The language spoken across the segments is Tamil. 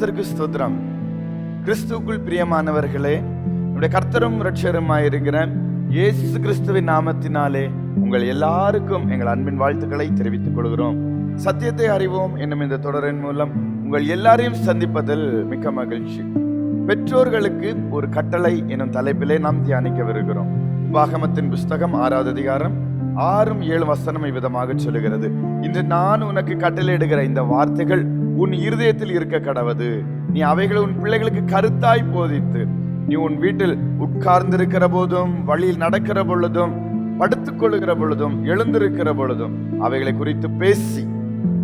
கர்த்தருக்கு ஸ்தோத்திரம். கிறிஸ்துக்குள் பிரியமானவர்களே நம்முடைய கர்த்தரும் இருக்கிற இயேசு கிறிஸ்துவின் நாமத்தினாலே உங்கள் எல்லாருக்கும் எங்கள் அன்பின் வாழ்த்துக்களை தெரிவித்துக் கொள்கிறோம். சத்தியத்தை அறிவோம் என்னும் இந்த தொடரின் மூலம் உங்கள் எல்லாரையும் சந்திப்பதில் மிக்க மகிழ்ச்சி. பெற்றோர்களுக்கு ஒரு கட்டளை எனும் தலைப்பிலே நாம் தியானிக்கவிருக்கிறோம். வாகமத்தின் புஸ்தகம் ஆறாவது அதிகாரம் ஆறும் ஏழு வசனம் விதமாக சொல்லுகிறது. இன்று நான் உனக்கு கட்டளையிடுகிற இந்த வார்த்தைகள் உன் இருதயத்தில் இருக்க கடவது. நீ அவைகளை உன் பிள்ளைகளுக்கு கருத்தாய் போதித்து நீ உன் வீட்டில் உட்கார்ந்திருக்கிற போதும் வழியில் நடக்கிற பொழுதும் படுத்துக் கொள்ளுகிற பொழுதும் எழுந்திருக்கிற பொழுதும் அவைகளை குறித்து பேசி.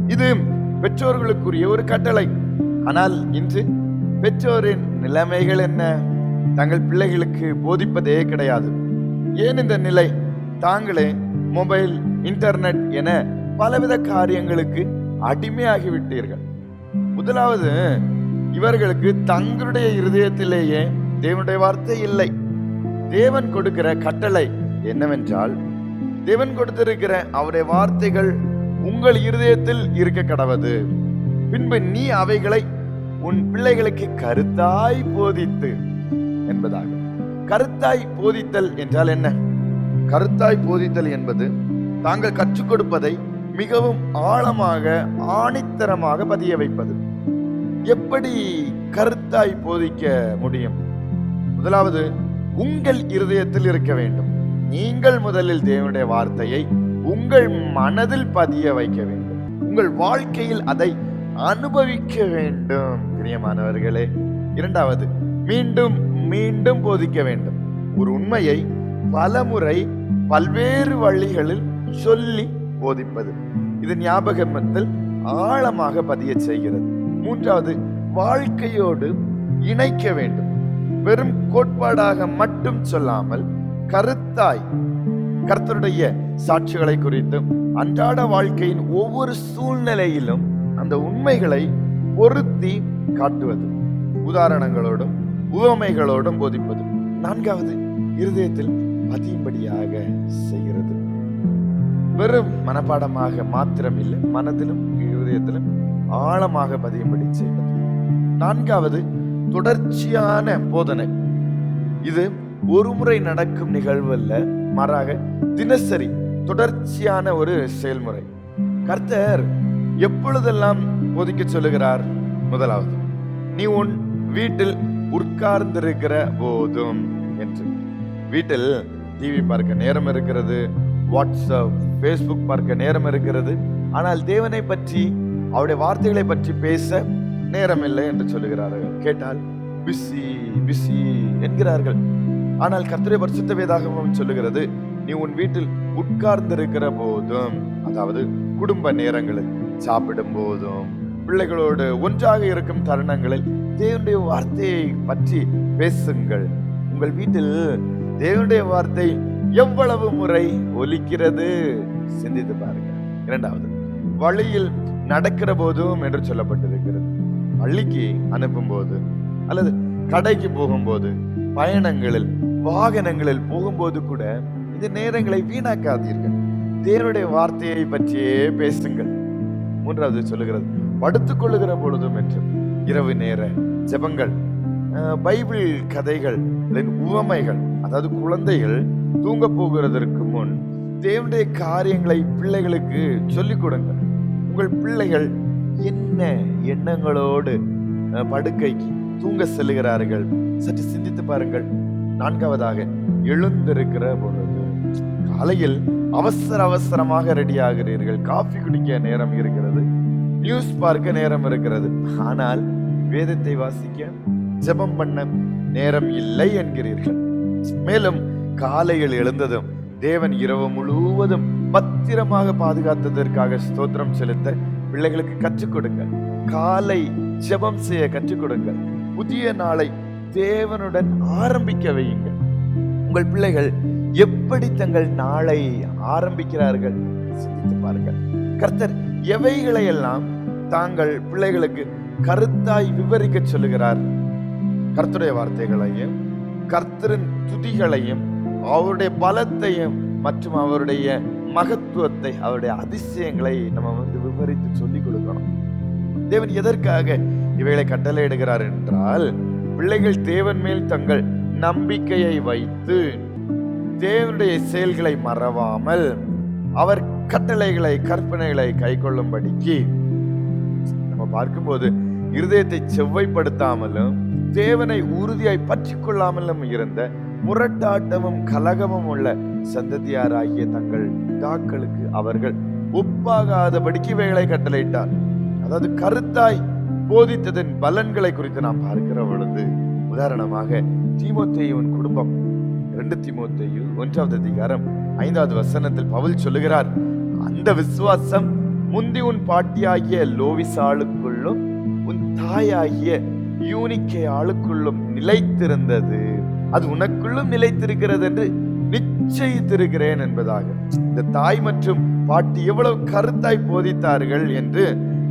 இது பெற்றோர்களுக்குரிய ஒரு கட்டளை. ஆனால் இன்று பெற்றோரின் நிலைமைகள் என்ன? தங்கள் பிள்ளைகளுக்கு போதிப்பதே கிடையாது. ஏன் இந்த நிலை? தாங்களே மொபைல் இன்டர்நெட் என பலவித காரியங்களுக்கு அடிமையாகிவிட்டீர்கள். முதலாவது இவர்களுக்கு தங்களுடைய இருதயத்திலேயே தேவனுடைய வார்த்தை இல்லை. தேவன் கொடுக்கிற கட்டளை என்னவென்றால் தேவன் கொடுத்திருக்கிற அவருடைய வார்த்தைகள் உங்கள் இருதயத்தில் இருக்க கடவது. பின்பு நீ அவைகளை உன் பிள்ளைகளுக்கு கருத்தாய் போதித்து என்பதாக. கருத்தாய் போதித்தல் என்றால் என்ன? கருத்தாய் போதித்தல் என்பது தாங்கள் கற்றுக் கொடுப்பதை மிகவும் ஆழமாக ஆணித்தரமாக பதிய வைப்பது. எப்படி கருத்தாய் போதிக்க முடியும்? முதலாவது உங்கள் இருதயத்தில் இருக்க வேண்டும். நீங்கள் முதலில் தேவனுடைய வார்த்தையை உங்கள் மனதில் பதிய வைக்க வேண்டும். உங்கள் வாழ்க்கையில் அதை அனுபவிக்க வேண்டும் பிரியமானவர்களே. இரண்டாவது மீண்டும் மீண்டும் போதிக்க வேண்டும். ஒரு உண்மையை பலமுறை பல்வேறு வழிகளில் சொல்லி போதிப்பது. இது ஞாபகத்தில் ஆழமாக பதிய செய்கிறது. மூன்றாவது வாழ்க்கையோடு இணைக்க வேண்டும். வெறும் கோட்பாடாக மட்டும் சொல்லாமல் கருத்தாய் கர்த்தருடைய சாட்சிகளை குறித்தும் அன்றாட வாழ்க்கையின் ஒவ்வொரு சூழ்நிலையிலும் அந்த உண்மைகளை பொருத்தி காட்டுவது உதாரணங்களோடும் உவமைகளோடும் போதிப்பது. நான்காவது இருதயத்தில் பதியும்படியாக செய்கிறது. வெறும் மனப்பாடமாக மாத்திரம் இல்லை மனதிலும் இருதயத்திலும் ஆழமாக பதியும்படி செய்வது. நான்காவது தொடர்ச்சியான போதனை. இது ஒரு முறை நடக்கும் நிகழ்வு அல்ல மாறாக தினசரி தொடர்ச்சியான ஒரு செயல்முறை. கர்த்தர் எப்பொழுதெல்லாம் போதிக்க சொல்லுகிறார்? முதலாவது நீ உன் வீட்டில் உட்கார்ந்திருக்கிற போதும் என்று. வீட்டில் டிவி பார்க்க நேரம் இருக்கிறது வாட்ஸ்அப் ஃபேஸ்புக் பார்க்க நேரம் இருக்கிறது ஆனால் தேவனை பற்றி அவருடைய வார்த்தைகளை பற்றி பேச நேரம் இல்லை என்று சொல்லுகிறார்கள். கேட்டால் பிஸி பிஸி என்கிறார்கள். ஆனால் கர்த்தரை பரிசுத்த சொல்லுகிறது நீ உன் வீட்டில் உட்கார்ந்திருக்கிற போதும் அதாவது குடும்ப நேரங்களில் சாப்பிடும் போதும் பிள்ளைகளோடு ஒன்றாக இருக்கும் தருணங்களில் தேவனுடைய வார்த்தையை பற்றி பேசுங்கள். உங்கள் வீட்டில் தேவனுடைய வார்த்தை எவ்வளவு முறை ஒலிக்கிறது? சிந்தித்து பாருங்க இரண்டாவது வழியில் நடக்கிற போதும் என்று சொல்லப்பட்டிருக்கிறது. பள்ளிக்கு அனுப்பும் போது அல்லது கடைக்கு போகும்போது பயணங்களில் வாகனங்களில் போகும்போது கூட இந்த நேரங்களை வீணாக்காதீர்கள். தேவனுடைய வார்த்தையை பற்றியே பேசுங்கள். மூன்றாவது சொல்லுகிறது படுத்துக் கொள்ளுகிற பொழுதும் என்று. இரவு நேர ஜெபங்கள் பைபிள் கதைகள் உவமைகள் அதாவது குழந்தைகள் தூங்க போகிறதற்கு முன் தேவனுடைய காரியங்களை பிள்ளைகளுக்கு சொல்லிக் கொடுங்கள். உங்கள் பிள்ளைகள் என்ன எண்ணங்களோடு படுக்கைக்கு தூங்க செல்லுகிறார்கள்? சற்று சிந்தித்து பாருங்கள். நான்காவதாக எழுந்திருக்கிற பொழுது காலையில் அவசர அவசரமாக ரெடி ஆகிறீர்கள். காஃபி குடிக்க நேரம் இருக்கிறது. நியூஸ் பார்க்க நேரம் இருக்கிறது. ஆனால் வேதத்தை வாசிக்க ஜெபம் பண்ண நேரம் இல்லை என்கிறீர்கள். மேலும் காலையில் எழுந்ததும் தேவன் இரவு முழுவதும் பத்திரமாக பாதுகாத்ததற்காக ஸ்தோத்திரம் செலுத்த பிள்ளைகளுக்கு கற்றுக் கொடுங்க. காலை ஜெபம் செய்ய கற்றுக் கொடுங்க. புதிய நாளை தேவனுடன் ஆரம்பிக்க வையுங்க. உங்கள் பிள்ளைகள் எப்படி தங்கள் நாளை ஆரம்பிக்கிறார்கள் சிந்தித்து பாருங்கள் கர்த்தர் எவைகளையெல்லாம் தாங்கள் பிள்ளைகளுக்கு கருத்தாய் விவரிக்க சொல்லுகிறார்? கர்த்தருடைய வார்த்தைகளையும் கர்த்தரின் துதிகளையும் அவருடைய பலத்தையும் மற்றும் அவருடைய மகத்துவத்தை அவருடைய அதிசயங்களை நம்ம வந்து விவரித்து சொல்லிக் கொடுக்கணும். தேவன் எதற்காக இவைகளை கட்டளையிடுகிறார் என்றால் பிள்ளைகள் தேவன் மேல் தங்கள் நம்பிக்கையை வைத்து தேவனுடைய செயல்களை மறவாமல் அவர் கட்டளைகளை கற்பனைகளை கைக்கொள்ளும்படிக்கு நம்ம பார்க்கும்போது இருதயத்தை செவ்வைப்படுத்தாமலும் தேவனை உறுதியாய் பற்றி கொள்ளாமலும் இருந்த முரட்டாட்டமும் கலகமும் உள்ள சந்ததியாராகிய தங்கள் பிதாக்களுக்கு அவர்கள் ஒப்பாகாதபடிக்கு வேலை கட்டளையிட்டார். அதாவது கருத்தாய் போதித்ததன் பலன்களை குறித்து நாம் பார்க்கிற பொழுது உதாரணமாக தீமோத்தேயுவின் குடும்பம் ரெண்டு தீமோத்தேயு ஒன்றாவது அதிகாரம் ஐந்தாவது வசனத்தில் பவுல் சொல்லுகிறார் அந்த விசுவாசம் முந்தி உன் பாட்டியாகிய லோவிசாளுக்குள்ளும் உன் தாயாகிய யூனிக்கே ஆளுக்குள்ளும் நிலைத்திருந்தது. அது உனக்குள்ளும் நிலைத்திருக்கிறது என்று நிச்சயித்திருக்கிறேன் என்பதாக. இந்த தாய் மற்றும் பாட்டி எவ்வளவு கருத்தாய் போதித்தார்கள் என்று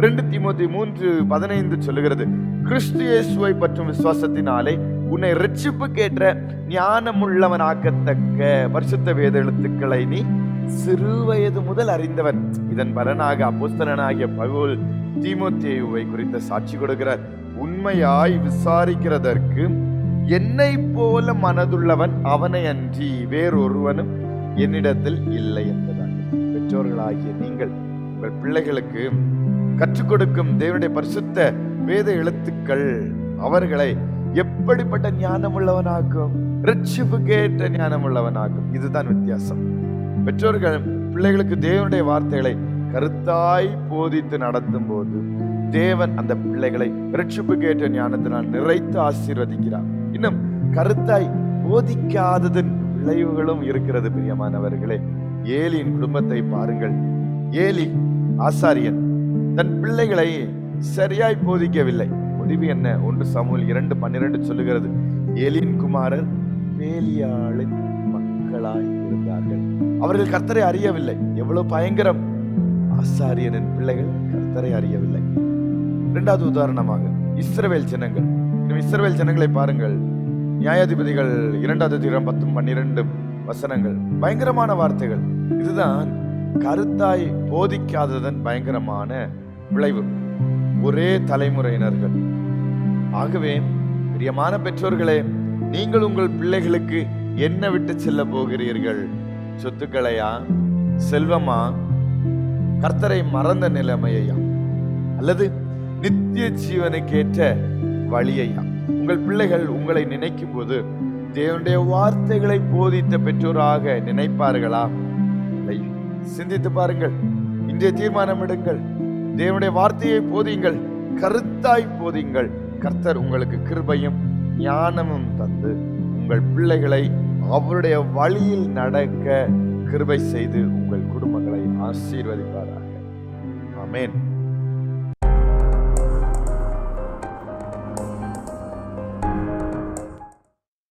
ரெண்டு திமுத்தி மூன்று பதினைந்து சொல்லுகிறது. கிறிஸ்து இயேசுவை பற்றும் விசுவாசத்தினாலே உன்னை ரட்சிப்புக்கேற்ற ஞானமுள்ளவனாக்கத்தக்க பரிசுத்த வேத எழுத்துக்களை நீ சிறு வயது முதல் அறிந்தவன். இதன் பலனாக அப்போஸ்தலனாகிய பகுல் தீமோத்தேயுவை குறித்த சாட்சி கொடுக்கிறார். உண்மையாய் விசாரிக்கிறதற்கு என்னை போல மனதுள்ளவன் அவனை அன்றி வேறொருவனும் என்னிடத்தில் இல்லை என்பதாக பெற்றோர்களாகிய நீங்கள் உங்கள் பிள்ளைகளுக்கு கற்றுக் கொடுக்கும் தேவனுடைய பரிசுத்த வேத எழுத்துக்கள் அவர்களை எப்படிப்பட்ட ஞானம் உள்ளவனாக்கும் கேட்ட ஞானம் உள்ளவனாக்கும் இதுதான் வித்தியாசம். பெற்றோர்கள் பிள்ளைகளுக்கு தேவனுடைய வார்த்தைகளை கருத்தாய் போதித்து நடத்தும் போது தேவன் அந்த பிள்ளைகளை ரட்சிப்புக்கேற்ற ஞானத்தினால் நிறைத்து ஆசீர்வதிக்கிறார். இன்னும் கருத்தாய் போதிக்காததன் விளைவுகளும் இருக்கிறது பிரியமானவர்களே. ஏலியின் குடும்பத்தை பாருங்கள். ஏலி ஆசாரியன் தன் பிள்ளைகளை சரியாய் போதிக்கவில்லை. முடிவு என்ன? ஒன்று சமூல் இரண்டு பன்னிரண்டு சொல்லுகிறது. ஏலியின் குமாரர் பேலியாளின் மக்களாய் இருந்தார்கள். அவர்கள் கர்த்தரை அறியவில்லை. எவ்வளவு பயங்கரம். ஆசாரியனின் பிள்ளைகள் கர்த்தரை அறியவில்லை. இரண்டாவது உதாரணமாக இஸ்ரவேல் ஜனங்கள். இன்னும் இஸ்ரவேல் ஜனங்களை பாருங்கள். நியாயாதிபதிகள் இரண்டாவது தீரம் பத்தும் பன்னிரண்டு வசனங்கள். பயங்கரமான வார்த்தைகள். இதுதான் கருத்தாய் போதிக்காததன் பயங்கரமான விளைவு. ஒரே தலைமுறையினர்கள். ஆகவே பிரியமான பெற்றோர்களே நீங்கள் உங்கள் பிள்ளைகளுக்கு என்ன விட்டு செல்ல போகிறீர்கள்? சொத்துக்களையா? செல்வமா? கர்த்தரை மறந்த நிலைமையா அல்லது நித்திய ஜீவனுக்கேற்ற வழியையா? உங்கள் பிள்ளைகள் உங்களை நினைக்கும் போது தேவனுடைய வார்த்தைகளை போதித்த பெற்றோராக நினைப்பார்களா? இல்லை. சிந்தித்து பாருங்கள். இன்றைய தீர்மானம் எடுங்கள். தேவனுடைய வார்த்தையை போதியுங்கள் கருத்தாய் போதியுங்கள் கர்த்தர் உங்களுக்கு கிருபையும் ஞானமும் தந்து உங்கள் பிள்ளைகளை அவருடைய வழியில் நடக்க கிருபை செய்து உங்கள் குடும்பங்களை ஆசீர்வதிப்பாராக. அமேன்